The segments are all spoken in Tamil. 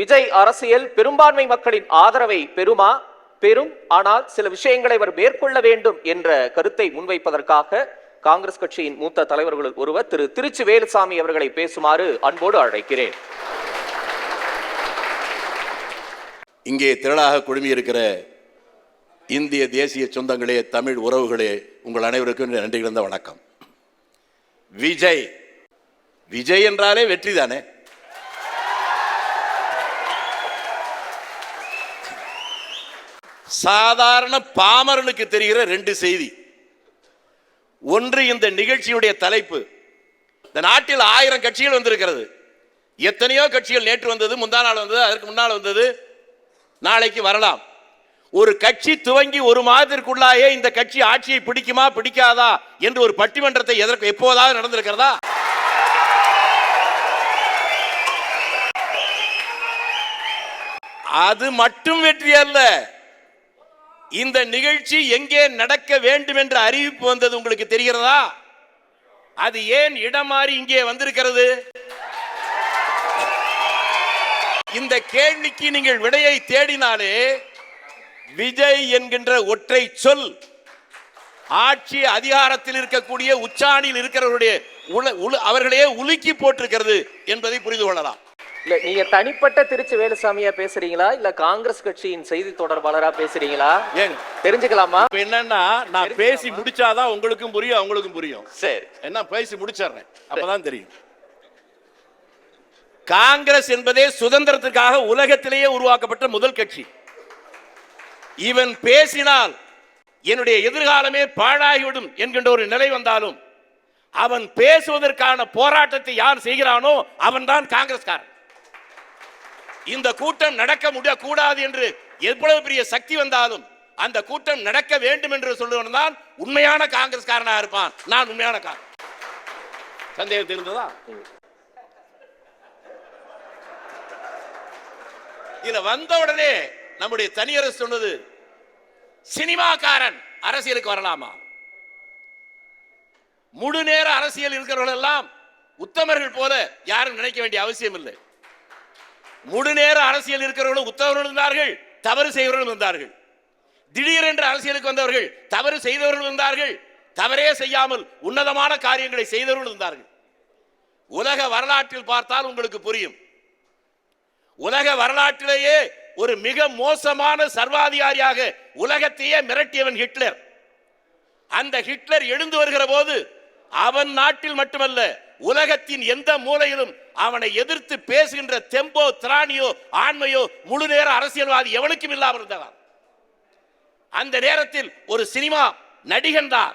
விஜய் அரசியல் பெரும்பான்மை மக்களின் ஆதரவை பெறுமா? பெறும். ஆனால் சில விஷயங்களை அவர் மேற்கொள்ள வேண்டும் என்ற கருத்தை முன்வைப்பதற்காக காங்கிரஸ் கட்சியின் மூத்த தலைவர்களுள் ஒருவர் திரு திருச்சி வேலுசாமி அவர்களை பேசுமாறு அன்போடு அழைக்கிறேன். இங்கே திரளாக குழுமியிருக்கிற இந்திய தேசிய சொந்தங்களே தமிழ் உறவுகளே உங்கள் அனைவருக்கும் நன்றி கிடந்த வணக்கம். விஜய். விஜய் என்றாலே வெற்றி தானே சாதாரண பாமரனுக்கு தெரிகிற ரெண்டு செய்தி. ஒன்று இந்த நிகழ்ச்சியுடைய தலைப்பு. இந்த நாட்டில் ஆயிரம் கட்சிகள் வந்திருக்கிறது. எத்தனையோ கட்சிகள் நேற்று வந்தது முந்தா நாள் வந்தது அதற்கு முன்னால் வந்தது. நாளைக்கு வரலாம். ஒரு கட்சி துவங்கி ஒரு மாதத்திற்குள்ளாயே இந்த கட்சி ஆட்சியை பிடிக்குமா பிடிக்காதா என்று ஒரு பட்டிமன்றத்தை எதற்கு எப்போதாவது நடந்திருக்கிறதா? அது மட்டும் வெற்றி அல்ல. இந்த நிகழ்ச்சி எங்கே நடக்க வேண்டும் என்ற அறிவிப்பு வந்தது உங்களுக்கு தெரிகிறதா? அது ஏன் இடம் மாறி இங்கே வந்திருக்கிறது? இந்த கேள்விக்கு நீங்கள் விடையை தேடினாலே விஜய் என்கின்ற ஒற்றை சொல் ஆட்சி அதிகாரத்தில் இருக்கக்கூடிய உச்சாணியில் இருக்கிறவருடைய அவர்களையே உலுக்கி போட்டிருக்கிறது என்பதை புரிந்து கொள்ளலாம். இல்ல நீங்க தனிப்பட்ட திருச்சி வேலுசாமியா பேசுறீங்களா? இல்ல காங்கிரஸ் கட்சியின் செய்தி தொடர்பாளரா பேசுறீங்களா? ஏங்க தெரிஞ்சுக்கலாமா? இப்ப என்னன்னா நான் பேசி முடிச்சாதான் உங்களுக்கும் புரியும் அவங்களுக்கும் புரியும். சரி. என்ன பேசி முடிச்சிடுறேன். அப்பதான் தெரியும். காங்கிரஸ் என்பதே சுதந்திரத்துக்காக உலகத்திலேயே உருவாக்கப்பட்ட முதல் கட்சி. இவன் பேசினால் என்னுடைய எதிர்காலமே பாழாகிவிடும் என்கின்ற ஒரு நிலை வந்தாலும் அவன் பேசுவதற்கான போராட்டத்தை யார் செய்கிறானோ அவன்தான் காங்கிரஸ்காரன். இந்த கூட்டம் நடக்க முடியக்கூடாது என்று எவ்வளவு பெரிய சக்தி வந்தாலும் அந்த கூட்டம் நடக்க வேண்டும் என்று சொல்லுவன் தான் உண்மையான காங்கிரஸ்காரனா இருப்பான். நான் உண்மையான கா சந்தேகம் தெரிந்ததா? இதுல வந்த உடனே நம்முடைய தனியரசு சொன்னது சினிமாக்காரன் அரசியலுக்கு வரலாமா? முழு நேர அரசியல் இருக்கிறவர்கள் எல்லாம் உத்தமர்கள் போல யாரும் நினைக்க வேண்டிய அவசியம் இல்லை முழு நேர அரசியல் இருக்கிறவர்களும் உத்தவர்கள் இருந்தார்கள் தவறு செய்தவர்கள் இருந்தார்கள். திடீரென்று அரசியலுக்கு வந்தவர்கள் தவறு செய்தவர்கள் இருந்தார்கள். தவறே செய்யாமல் உன்னதமான காரியங்களை செய்தவர்கள் இருந்தார்கள். உலக வரலாற்றில் பார்த்தால் உங்களுக்கு புரியும். உலக வரலாற்றிலேயே ஒரு மிக மோசமான சர்வாதிகாரியாக உலகத்தையே மிரட்டியவன் ஹிட்லர். அந்த ஹிட்லர் எழுந்து வருகிற போது அவன் நாட்டில் மட்டுமல்ல உலகத்தின் எந்த மூலையிலும் அவனை எதிர்த்து பேசுகின்ற தெம்போ திராணியோ ஆண்மையோ முழு நேர அரசியல்வாதி எவனுக்கும் இல்லாமல் இருந்தவர் அந்த நேரத்தில் ஒரு சினிமா நடிகன் தான்.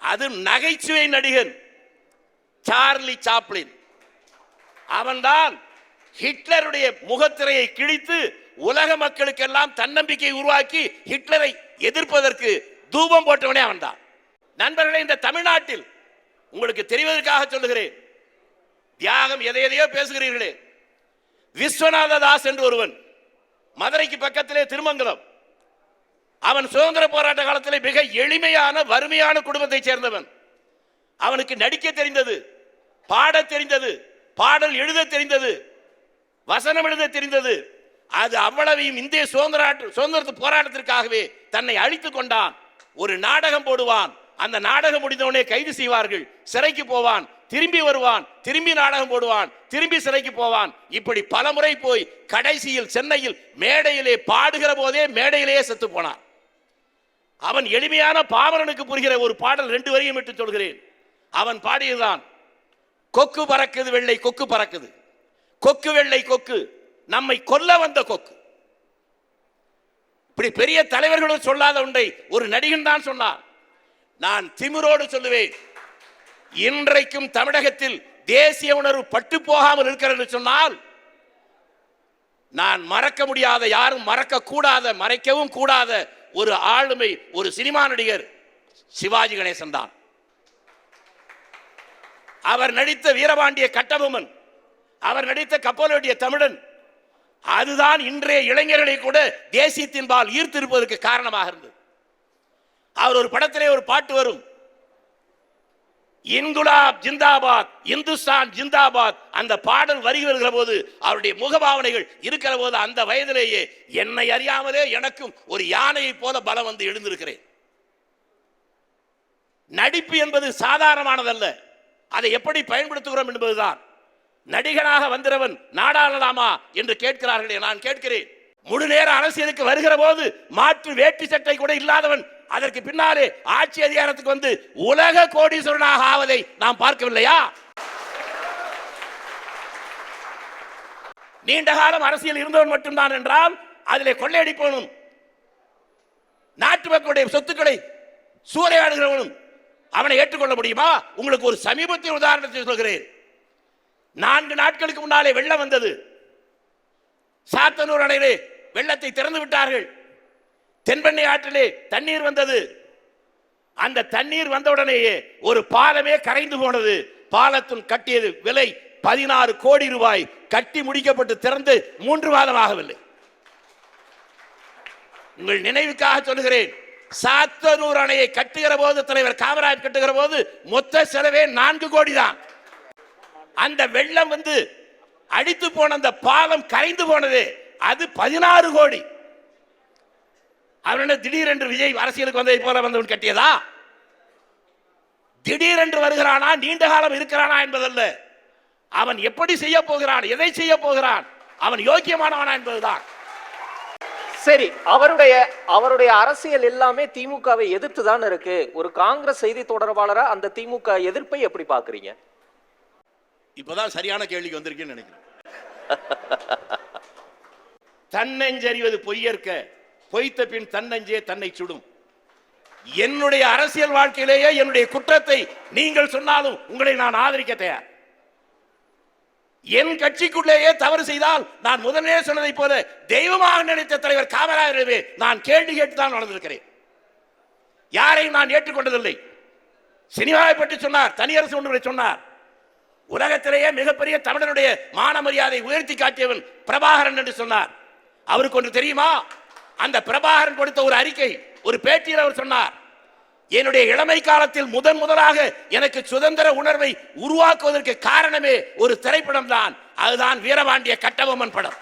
அது நகைச்சுவை நடிகன் சார்லி சாப்ளின். அவன்தான் ஹிட்லருடைய முகத்திரையை கிழித்து உலக மக்களுக்கெல்லாம் தன்னம்பிக்கை உருவாக்கி ஹிட்லரை எதிர்ப்பதற்கு தூபம் போட்டவனே அவன்தான். நண்பர்களே இந்த தமிழ்நாட்டில் உங்களுக்கு தெரிவதற்காக சொல்லுகிறேன் தியாகம் எதை எதையோ பேசுகிறீர்களே. விஸ்வநாத தாஸ் என்று ஒருவன் மதுரைக்கு பக்கத்திலே திருமங்கலம். அவன் சுதந்திர போராட்ட காலத்திலே மிக எளிமையான வறுமையான குடும்பத்தைச் சேர்ந்தவன். அவனுக்கு நடிக்க தெரிந்தது பாட தெரிந்தது பாடல் எழுத தெரிந்தது வசனம் எழுத தெரிந்தது. அது அவ்வளவையும் இந்திய சுதந்திர சுதந்திர போராட்டத்திற்காகவே தன்னை அழித்துக் கொண்டான். ஒரு நாடகம் போடுவான். அந்த நாடகம் முடிந்தவனே கைது செய்வார்கள். சிறைக்கு போவான். திரும்பி வருவான் திரும்பி நாடகம் போடுவான் திரும்பி சிறைக்கு போவான். இப்படி பலமுறை போய் கடைசியில் சென்னையில் மேடையிலே பாடுகிற போதே மேடையிலேயே செத்து போனான். அவன் எளிமையான பாமரனுக்கு புரிகிற ஒரு பாடல் ரெண்டு வரியும் விட்டு சொல்கிறேன். அவன் பாடியதுதான் கொக்கு பறக்குது வெள்ளை கொக்கு பறக்குது. கொக்கு வெள்ளை கொக்கு. நம்மை கொல்ல வந்த கொக்கு. இப்படி பெரிய தலைவர்களும் சொல்லாத ஒன்றை ஒரு நடிகன் தான் சொன்னார் நான் திமிரோடு சொல்லுவேன். இன்றைக்கும் தமிழகத்தில் தேசிய உணர்வு பட்டு போகாமல் இருக்கிறது சொன்னால் நான் மறக்க முடியாத யாரும் மறக்க கூடாத மறைக்கவும் கூடாத ஒரு ஆளுமை ஒரு சினிமா நடிகர் சிவாஜி கணேசன் தான். அவர் நடித்த வீரபாண்டிய கட்டபொம்மன் அவர் நடித்த கப்பலோடிய தமிழன் அதுதான் இன்றைய இளைஞர்களை கூட தேசியத்தின்பால் ஈர்த்திருப்பதற்கு காரணமாக இருந்தது. அவர் ஒரு படத்திலே ஒரு பாட்டு வரும் இன்குலாப் ஜிந்தாபாத் இந்துஸ்தான் ஜிந்தாபாத் அந்த பாடல் வரி வருகிற போது அவருடைய முகபாவனைகள் இருக்கிற போது அந்த வயதிலேயே என்னை அறியாமலே எனக்கும் ஒரு யானையை போல பலம் வந்து எழுந்திருக்கிறேன். நடிப்பு என்பது சாதாரணமானதல்ல. அதை எப்படி பயன்படுத்துகிறோம் என்பதுதான். நடிகனாக வந்திரவன் நாடாளலாமா என்று கேட்கிறார்களே நான் கேட்கிறேன். முழு நேர அரசியலுக்கு வருகிற போது மாற்று வேட்டி சட்டை கூட இல்லாதவன் அதற்கு பின்னாலே ஆட்சி அதிகாரத்துக்கு வந்து உலக கோடீஸ்வரனாக ஆவதை நாம் பார்க்கவில்லையா? நீண்ட காலம் அரசியல் இருந்தவன் மட்டும்தான் என்றால் அதிலே கொள்ளையடிப்பவனும் நாட்டு மக்களுடைய சொத்துக்களை சூறையாடுகிறவனும் அவனை ஏற்றுக்கொள்ள முடியுமா? உங்களுக்கு ஒரு சமீபத்திய உதாரணத்தை சொல்கிறேன். நான்கு நாட்களுக்கு முன்னாலே வெள்ளம் வந்தது. சாத்தனூர் அணையிலே வெள்ளத்தை திறந்து விட்டார்கள். தென்பெண்ணை ஆற்றிலே தண்ணீர் வந்தது. அந்த தண்ணீர் வந்தவுடனேயே ஒரு பாலமே கரைந்து போனது. பாலத்தில் கட்டியது விலை பதினாறு கோடி ரூபாய். கட்டி முடிக்கப்பட்டு திறந்து மூன்று மாதம் ஆகவில்லை. உங்கள் நினைவுக்காக சொல்லுகிறேன். சாத்தனூர் அணையை கட்டுகிற போது தலைவர் காமராஜ் கட்டுகிற போது மொத்த செலவே நான்கு கோடி தான். அந்த வெள்ளம் வந்து அடித்து போன அந்த பாலம் கரைந்து போனது அது பதினாறு கோடி. அவர் என்ன திடீரென்று விஜய் அரசியலுக்கு வந்ததை போல வந்தவன் கட்டியதா? திடீரென்று வருகிறானா? நீண்ட காலம் இருக்கிறானா என்பதல்ல. அவன் எப்படி செய்ய போகிறான்? எதை செய்ய போகிறான்? அவன் யோக்கியமானவனா என்பதுதான். சரி அவருடைய அவருடைய அரசியல் எல்லாமே திமுகவை எதிர்த்து தான் இருக்கு. ஒரு காங்கிரஸ் செய்தி தொடர்பாளரா அந்த திமுக எதிர்ப்பை எப்படி பாக்குறீங்க இப்பதான் சரியான கேள்விக்கு வந்திருக்கேன்னு நினைக்கிறேன். தன்னெஞ்சறிவது பொய்யற்க பொய்த்த பின் தன்னஞ்சே தன்னை சுடும். என்னுடைய அரசியல் வாழ்க்கையிலேயே என்னுடைய குற்றத்தை நீங்கள் சொன்னாலும் உங்களை நான் ஆதரிக்க தயார். என் கட்சிக்குள்ளேயே தவறு செய்தால் நான் முதலே சொன்னதை போல தெய்வமாக நினைத்த தலைவர் காமராஜரவே நான் கேள்வி கேட்டு தான் நடந்திருக்கிறேன். யாரையும் நான் ஏற்றுக்கொண்டதில்லை. சினிமாவை பற்றி சொன்னார் தனியரசு ஒன்று சொன்னார். உலகத்திலேயே மிகப்பெரிய தமிழனுடைய மான மரியாதை உயர்த்தி காட்டியவன் பிரபாகரன் என்று சொன்னார். அவருக்கு ஒன்று தெரியுமா? அந்த பிரபாகரன் கொடுத்த ஒரு அறிக்கை ஒரு பேட்டியில் அவர் சொன்னார் என்னுடைய இளமை காலத்தில் முதன் முதலாக எனக்கு சுதந்திர உணர்வை உருவாக்குவதற்கு காரணமே ஒரு திரைப்படம் தான். அதுதான் வீரபாண்டிய கட்டபொம்மன் படம்.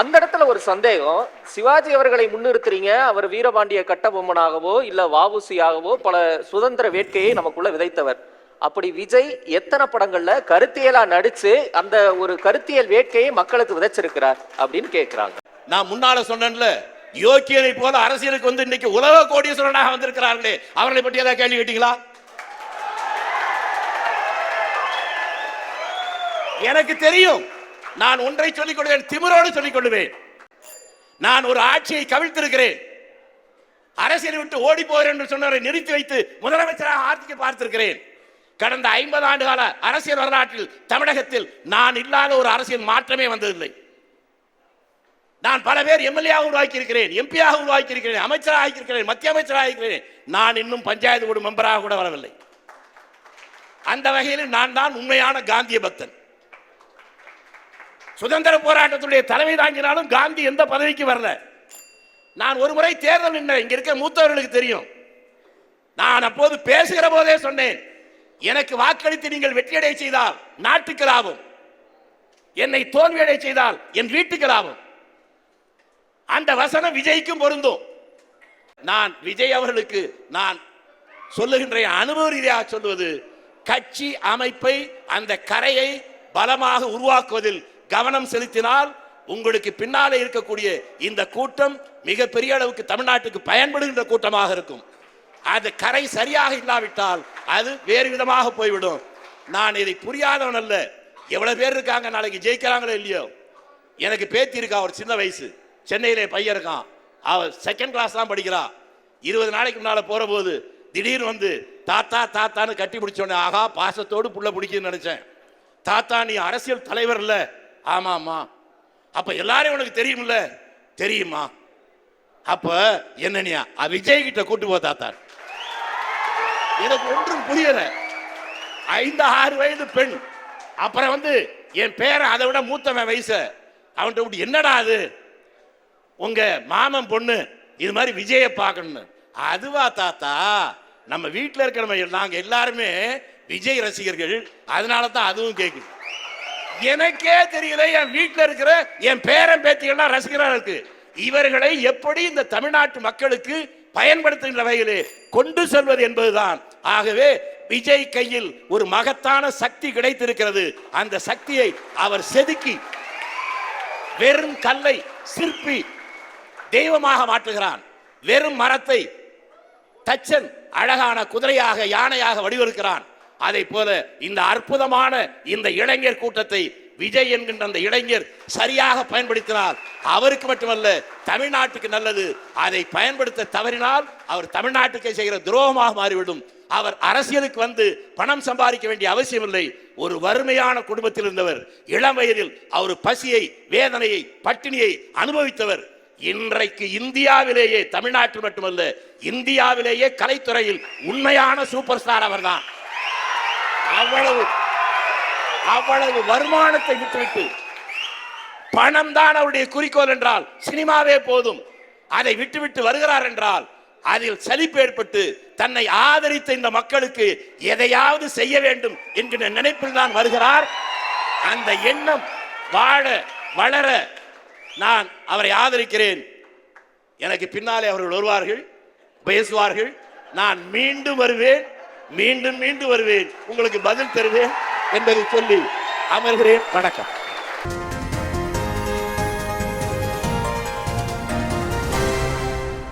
அந்த இடத்துல ஒரு சந்தேகம் சிவாஜி அவர்களை முன்னிறுத்துறீங்க அவர் வீரபாண்டிய கட்டபொம்மனாகவோ இல்ல வாவுசியாகவோ பல சுதந்திர வேட்கையை நமக்குள்ள விதைத்தவர். அப்படி விஜய் எத்தனை படங்கள்ல கருத்தியலா நடிச்சு அந்த ஒரு கருத்தியல் வேட்கையை மக்களுக்கு விதைச்சிருக்கிறார் அப்படின்னு கேட்கிறாங்க நான் முன்னால சொன்னேன்ல யோக்கியனை போல அரசியலுக்கு வந்து இன்னைக்கு உலக கோடீஸ்வரனாக வந்திருக்கிறார்களே அவர்களை பற்றி ஏதாவது கேள்வி கேட்டீங்களா? எனக்கு தெரியும் நான் ஒன்றை சொல்லிக் கொள்வேன் திமிரோடு சொல்லிக் கொள்வேன். நான் ஒரு ஆட்சியை கவிழ்த்திருக்கிறேன். அரசியலை விட்டு ஓடி போகிறேன் என்று சொன்னவரை நிறுத்தி வைத்து முதலமைச்சராக ஆர்த்திக்க பார்த்திருக்கிறேன். கடந்த ஐம்பது ஆண்டு கால அரசியல் வரலாற்றில் தமிழகத்தில் நான் இல்லாத ஒரு அரசியல் மாற்றமே வந்ததில்லை. நான் பல பேர் எம்எல்ஏ உருவாக்கி இருக்கிறேன் எம்பியாக உருவாக்கி இருக்கிறேன் அமைச்சராக இருக்கிறேன் மத்திய அமைச்சராக இருக்கிறேன் நான் இன்னும் பஞ்சாயத்து போர்டு மெம்பராக கூட வரவில்லை. அந்த வகையில் நான் தான் உண்மையான காந்திய பக்தன். சுதந்திர போராட்டத்துடைய தலைமை தாங்கினாலும் காந்தி எந்த பதவிக்கு வரல. நான் ஒரு முறை தேர்தல் நின்றேன். இங்க இருக்க மூத்தவர்களுக்கு தெரியும். நான் அப்போது பேசுகிற போதே சொன்னேன் எனக்கு வாக்களித்து நீங்கள் வெற்றியடை செய்தால் நாட்டுக்கு லாபம். என்னை தோல்வியடை செய்தால் என் வீட்டுக்கு லாபம். அந்த வசனம் விஜய்க்கும் பொருந்தும். நான் விஜய் அவர்களுக்கு நான் சொல்லுகின்ற அனுபவ ரீதியாக சொல்லுவது கட்சி அமைப்பை அந்த கரையை பலமாக உருவாக்குவதில் கவனம் செலுத்தினால் உங்களுக்கு பின்னாலே இருக்கக்கூடிய இந்த கூட்டம் மிகப்பெரிய அளவுக்கு தமிழ்நாட்டுக்கு பயன்படுகின்ற கூட்டமாக இருக்கும். அது கரை சரியாக இல்லாவிட்டால் அது வேறு விதமாக போய்விடும். நான் இதை புரியாதவன் அல்ல. எவ்வளவு பேர் இருக்காங்க நாளைக்கு ஜெயிக்கிறாங்களோ இல்லையோ? எனக்கு பேத்தி இருக்கா ஒரு சின்ன வயசு. சென்னையிலே பையன் இருக்கான். அவள் செகண்ட் கிளாஸ் தான் படிக்கிறா இருபது நாளைக்கு முன்னால் போகிற போது திடீர்னு வந்து தாத்தா தாத்தான்னு கட்டி பிடிச்சோடனே ஆகா பாசத்தோடு புள்ள பிடிக்குன்னு நினைச்சேன். தாத்தா நீ அரசியல் தலைவர் இல்லை. ஆமாம்மா. அப்போ எல்லாரும் உனக்கு தெரியும்ல? தெரியுமா? அப்போ என்னனியா அ, விஜய் கிட்ட கூட்டு போ தாத்தா. எனக்கு ஒன்றும் புரியல. ஐந்து ஆறு வயது பெண். அப்புறம் வந்து என் பேரை அதை விட மூத்தவன் வயசு. அவன்கிட்ட விட்டு என்னடா அது? உங்கள் மாமன் பொண்ணு இது மாதிரி விஜயை பார்க்கணும்னு. அதுவா தாத்தா? நம்ம வீட்டில் இருக்கிற நம்ம நாங்கள் எல்லாருமே விஜய் ரசிகர்கள். அதனால தான் அதுவும் கேட்குது எனக்கே தெரியல என் வீட்டில் இருக்கிற என் பேரன் பேத்திகள்லாம் ரசிகராக இருக்கு இவர்களை எப்படி இந்த தமிழ்நாட்டு மக்களுக்கு பயன்படுத்துகின்ற வகையிலே கொண்டு செல்வது என்பதுதான். ஆகவே விஜய் கையில் ஒரு மகத்தான சக்தி கிடைத்திருக்கிறது. அந்த சக்தியை அவர் செதுக்கி வெறும் கல்லை சிற்பி தெய்வமாக மாற்றுகிறான். வெறும் மரத்தை தச்சன் அழகான குதிரையாக யானையாக வடிவெடுக்கிறான். அதை போல இந்த அற்புதமான இந்த இளைஞர் கூட்டத்தை விஜய் என்கின்ற அந்த இளைஞர் சரியாக பயன்படுத்தினால் அவருக்கு மட்டுமல்ல தமிழ்நாட்டுக்கு நல்லது. அதை பயன்படுத்த தவறினால் அவர் தமிழ்நாட்டுக்கு செய்கிற துரோகமாக மாறிவிடும். அவர் அரசியலுக்கு வந்து பணம் சம்பாதிக்க வேண்டிய அவசியமில்லை. ஒரு வறுமையான குடும்பத்தில் இருந்தவர் இளம் வயதில் அவர் பசியை வேதனையை பட்டினியை அனுபவித்தவர். இன்றைக்கு இந்தியாவிலேயே தமிழ்நாட்டில் மட்டுமல்ல இந்தியாவிலேயே கலைத்துறையில் உண்மையான சூப்பர் ஸ்டார் அவர்தான். அவ்வளவு அவ்வளவு வருமானத்தை விட்டுவிட்டு பணம் தான் அவருடைய குறிக்கோள் என்றால் சினிமாவே போதும். அதை விட்டுவிட்டு வருகிறார் என்றால் அதில் சலிப்பு ஏற்பட்டு தன்னை ஆதரித்த இந்த மக்களுக்கு எதையாவது செய்ய வேண்டும் என்கிற நினைப்பில் தான் வருகிறார். அந்த எண்ணம் வாழ வளர நான் அவரை ஆதரிக்கிறேன். எனக்கு பின்னாலே அவர்கள் வருவார்கள் பேசுவார்கள். நான் மீண்டும் வருவேன் மீண்டும் மீண்டும் வருவேன். உங்களுக்கு பதில் தருவேன் என்பதை சொல்லி அமர்கிறேன். வணக்கம்.